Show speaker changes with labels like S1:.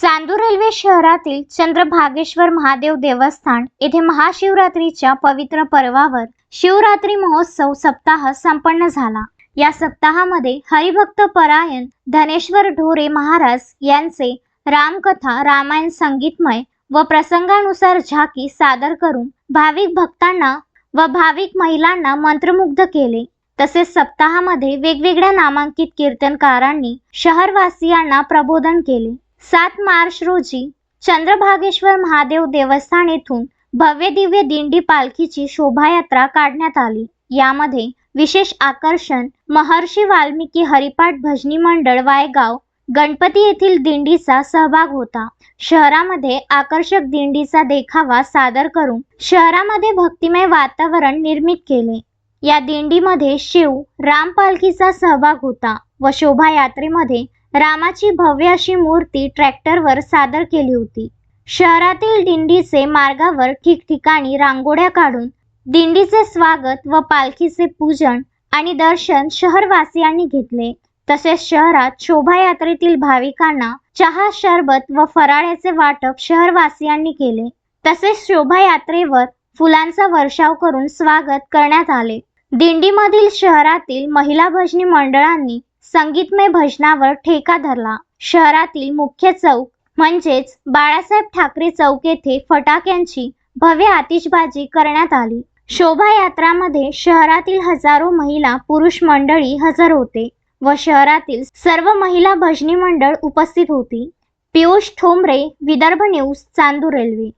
S1: Chandur railway शहरातील चंद्रभागेश्वर महादेव देवस्थान येथे महाशिवरात्रीच्या पवित्र पर्वावर शिवरात्री महोत्सव सप्ताह संपन्न झाला. या सप्ताहामध्ये हरिभक्त परायण धनेश्वर ढोरे महाराज यांचे रामकथा रामायण संगीतमय व प्रसंगानुसार झाकी सादर करून भाविक भक्तांना व भाविक महिलांना मंत्रमुग्ध केले. तसेच सप्ताहामध्ये वेगवेगळ्या नामांकित कीर्तनकारांनी शहरवासियांना प्रबोधन केले. सात मार्च रोजी चंद्रभागेश्वर महादेव देवस्थान येथून भव्य दिव्य दिंडी पालखीची शोभायात्रा काढण्यात आली. यामध्ये विशेष आकर्षण महर्षी वाल्मिकी हरिपाठ भजनी मंडळ वायगाव गणपती येथील दिंडीचा सहभाग होता. शहरामध्ये आकर्षक दिंडीचा देखावा सादर करून शहरामध्ये भक्तिमय वातावरण निर्मित केले. या दिंडीमध्ये शिव राम पालखीचा सहभाग होता व शोभायात्रेमध्ये रामाची भव्य अशी मूर्ती ट्रॅक्टरवर सादर केली होती. शहरातील दिंडीचे मार्गावर ठिकठिकाणी रांगोळ्या काढून दिंडीचे स्वागत व पालखीचे पूजन आणि दर्शन शहरवासियांनी घेतले. तसेच शहरात शोभायात्रेतील भाविकांना चहा शरबत व फराळ्याचे वाटप शहरवासियांनी केले. तसेच शोभायात्रेवर फुलांचा वर्षाव करून स्वागत करण्यात आले. दिंडीमधील शहरातील महिला भजनी मंडळांनी संगीतमय भजनावर ठेका धरला. शहरातील मुख्य चौक म्हणजेच बाळासाहेब ठाकरे चौक येथे फटाक्यांची भव्य आतिषबाजी करण्यात आली. शोभायात्रामध्ये शहरातील हजारो महिला पुरुष मंडळी हजर होते व शहरातील सर्व महिला भजनी मंडळ उपस्थित होती. Piyush Thombre Vidarbha news Chandur railway.